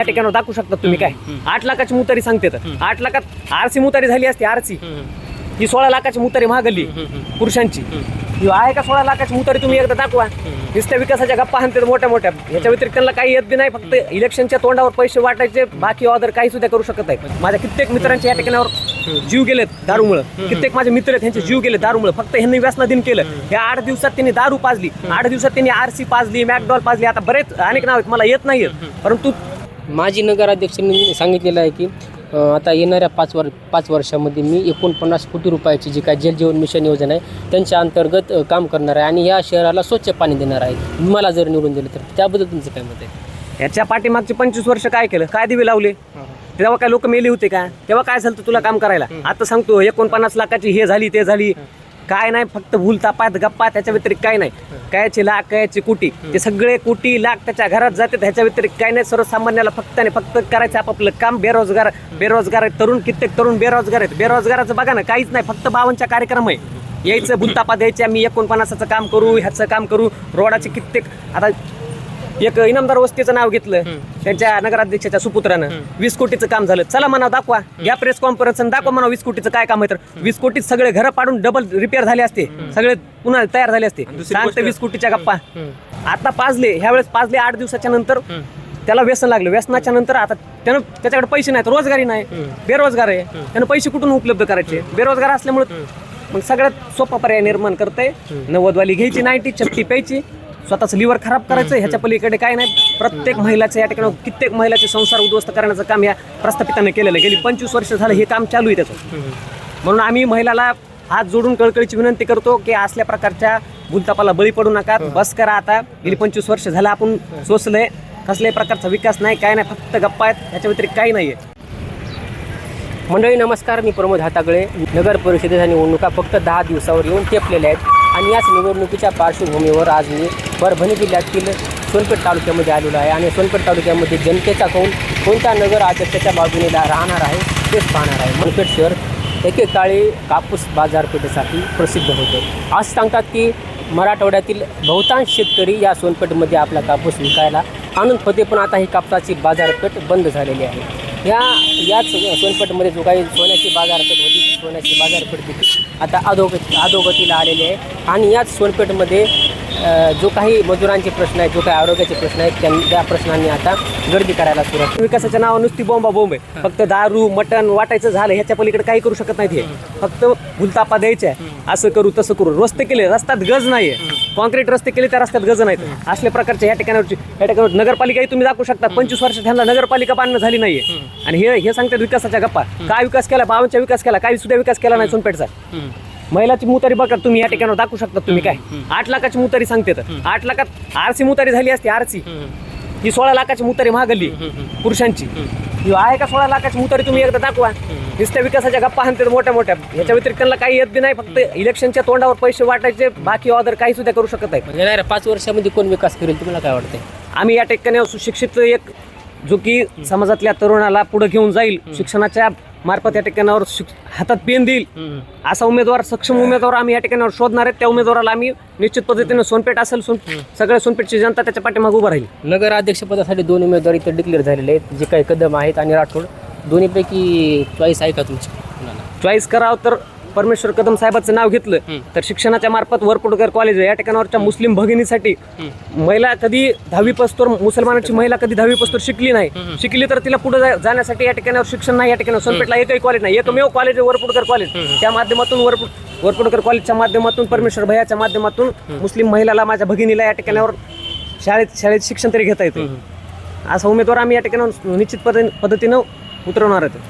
त्या ठिकाणी दाखवू शकता तुम्ही काय? आठ लाखाची मुतारी सांगते तर आठ लाखात आरसी मुतारी झाली असती आरसी. ही सोळा लाखाची मुतारी महागली पुरुषांची. ही आहे का सोळा लाखाची मुतारी तुम्ही एकदा दाखवा. नुसत्या विकासाच्या गप्पा हाणतात मोठ्या मोठ्या याच्या व्यतिरिक्त त्यांना काही येत बी नाही फक्त इलेक्शनच्या तोंडावर पैसे वाटायचे बाकी ऑर्डर काही सुद्धा करू शकत नाही. माझ्या कित्येक मित्रांचे या ठिकाणावर जीव गेलेत दारूमुळं. कित्येक माझे मित्र आहेत त्यांचे जीव गेले दारूमुळे. फक्त ह्यांनी व्यसनाधीन केलं. या आठ दिवसात त्यांनी दारू पाजली. आठ दिवसात त्यांनी आरसी पाजली मॅकडॉल पाजली. आता बरेच अनेक नाव आहेत मला येत नाहीयेत. परंतु माजी नगराध्यक्षांनी सांगितलेलं आहे की आता येणाऱ्या पाच वर पाच वर्षामध्ये मी एकोणपन्नास कोटी रुपयाची जी काय जल जीवन मिशन योजना आहे त्यांच्या अंतर्गत काम करणार आहे आणि या शहराला स्वच्छ पाणी देणार आहे. मला जर निवडून दिलं तर त्याबद्दल तुमचं काय मत आहे? याच्या पाठीमागचे पंचवीस वर्ष काय केलं? काय दिवे लावले? तेव्हा काय लोक मेले होते का? तेव्हा काय झालं तुला काम करायला? आता सांगतो एकोणपन्नास लाखाची हे झाली ते झाली. काय नाही फक्त भूल तापात गप्पा त्याच्या व्यतिरिक्त काय नाही. कायाची लाख कायाची कोटी ते सगळे कोटी लाख त्याच्या घरात जाते ह्याच्या व्यतिरिक्त काय नाही. सर्वसामान्याला फक्त आणि फक्त करायचं आपापलं काम. बेरोजगार बेरोजगार आहेत तरुण कित्येक तरुण बेरोजगार आहेत. बेरोजगाराचं बघा ना काहीच नाही फक्त बावनच्या कार्यक्रम आहे. यायचं भूलतापा द्यायचे आम्ही एकोणपन्नासाचं काम करू ह्याचं काम करू रोडाचे कित्येक आता एक इनामदार वस्तीचं नाव घेतलं. त्यांच्या नगराध्यक्षाच्या सुपुत्रानं. वीस कोटीचं काम झालं. चला म्हणा दाखवा. घ्या प्रेस कॉन्फरन्स दाखवा म्हणा वीस कोटीचं काय काम आहे तर. वीस कोटीत सगळे घर पाडून डबल रिपेअर झाले असते. सगळे पुन्हा तयार झाले असते. सांगते वीस कोटीच्या गप्पा. आता पाजले ह्या वेळेस पाजले आठ दिवसाच्या नंतर. त्याला व्यसन लागलं. व्यसनाच्या नंतर आता त्यानं त्याच्याकडे पैसे नाहीत. रोजगारी नाही. बेरोजगार आहे. त्यानं पैसे कुठून उपलब्ध करायचे? बेरोजगार असल्यामुळे मग सगळ्यात सोपा पर्याय निर्माण करते नव्वदवाली घ्यायची नाईन्टी चपटी प्यायची. स्वतःच लिव्हर खराब करायचं ह्याच्या पलीकडे काय नाही. प्रत्येक महिलाचं या ठिकाणी कित्येक महिलाचे संसार उद्ध्वस्त करण्याचं काम या प्रस्थापिताने केलेलं आहे. गेली पंचवीस वर्ष झालं हे काम चालू आहे त्याचं. म्हणून आम्ही महिलाला हात जोडून कळकळीची विनंती करतो की असल्या प्रकारच्या भूलतापाला बळी पडू नका. बस करा आता. गेली पंचवीस वर्ष झालं आपण सोसलंय. कसल्याही प्रकारचा विकास नाही काय नाही फक्त गप्पा आहेत. ह्याच्या व्यतिरिक्त काही नाही आहे मंडळी नमस्कार. मी प्रमोद हातागळे. नगर परिषदेच्या निवडणुका फक्त दहा दिवसावर येऊन टेपलेल्या आहेत. आणि याच निवडणुकीच्या पार्श्वभूमीवर आज मी परभणी जिल्ह्यातील सोनपेठ तालुक्यामध्ये आलेलो आहे आणि सोनपेठ तालुक्यामध्ये जनतेचा कौल कोणत्या नगर अध्यक्षाच्या बाजूने राहणार आहे तेच पाहणार आहे. सोनपेठ शहर एकेकाळी कापूस बाजारपेठेसाठी प्रसिद्ध होतं. असं सांगतात की मराठवाड्यातील बहुतांश शेतकरी या सोनपेठमध्ये आपला कापूस विकायला आणून होते पण आता ही कापसाची बाजारपेठ बंद झालेली आहे. या याच सोनपेठमध्ये जो काही सोन्याची बाजारपेठ होती सोन्याची बाजारपेठ देखील आता अधोगती अधोगतीला आलेली आहे. आणि याच सोनपेठमध्ये जो काही मजुरांचे प्रश्न आहेत जो काही आरोग्याचे प्रश्न आहेत त्या त्या प्रश्नांनी आता गर्दी करायला सुरुवात विकासाच्या नावावर नुसती बोंबा बोंब आहे फक्त दारू मटण वाटायचं झालं ह्याच्या पलीकडे काही करू शकत नाहीत हे फक्त भूलतापा द्यायच्या असं करू तसं करू. रस्ते केले रस्त्यात गज नाहीये. कॉन्क्रीट रस्ते केले त्या रस्त्यात गज नाहीत. असल्या प्रकारच्या ह्या ठिकाणावरची ह्या ठिकाणावर नगरपालिकाही तुम्ही दाखवू शकता. पंचवीस वर्ष त्यांना नगरपालिका बांधणं झाली नाहीये. आणि हे हे सांगतात विकासाच्या गप्पा. काय विकास केला? बाबांचा विकास केला? काही सुद्धा विकास केला नाही सोनपेठचा महिलाची मुतारी बघा तुम्ही या ठिकाणावर दाखवू शकता तुम्ही काय. आठ लाखाची मुतारी सांगते तर. आठ लाखात आरसी मुतारी झाली असती आरसी. ही सोळा लाखाची मुतारी महागली पुरुषांची. ही आहे का सोळा लाखाची मुतारी तुम्ही एकदा दाखवा. नुसत्या विकासाच्या गप्पा हाणतात मोठ्या मोठ्या. ह्याच्या व्यतिरिक्त त्यांना काही येत नाही फक्त इलेक्शनच्या तोंडावर पैसे वाटायचे बाकी ऑर्डर काही सुद्धा करू शकत नाही. येणाऱ्या पाच वर्षामध्ये कोण विकास करेल तुम्हाला काय वाटतंय? आम्ही या ठिकाणी सुशिक्षित एक जो की समाजातल्या तरुणाला पुढे घेऊन जाईल शिक्षणाच्या मार्फत या ठिकाणावर शिक- हातात पेन देईल. असा उमेदवार सक्षम उमेदवार आम्ही या ठिकाणावर शोधणार आहेत. त्या उमेदवाराला आम्ही निश्चित पद्धतीने सोनपेठ असेल सोन सगळ्या सोनपेठची जनता त्याच्या पाठीमागे उभं राहील. नगर अध्यक्षपदासाठी दोन उमेदवार इथं डिक्लेअर झालेले आहेत. जे काही कदम आहेत आणि राठोड दोन्हीपैकी चॉईस आहे का तुमची? कुणाला? चॉईस करावं तर परमेश्वर कदम साहेबाचं नाव घेतलं तर शिक्षणाच्या मार्फत वरपुडकर कॉलेज या ठिकाणावरच्या मुस्लिम भगिनीसाठी महिला कधी दहावी पस्तोर मुसलमानाची महिला कधी दहावी पस्तोर शिकली नाही. शिकली तर तिला पुढे जाण्यासाठी या ठिकाणावर शिक्षण नाही या ठिकाणावर सोनपेठला एकही कॉलेज नाही. एकमेव कॉलेज आहे वरपुडकर कॉलेज त्या माध्यमातून वरपुड वरपुडकर कॉलेजच्या माध्यमातून परमेश्वर भैयाच्या माध्यमातून मुस्लिम महिलाला माझ्या भगिनीला या ठिकाणावर शाळेत शाळेत शिक्षण तरी घेता येते असा उमेदवार आम्ही या ठिकाणावर निश्चित पद्धतीनं उतरवणार आहेत.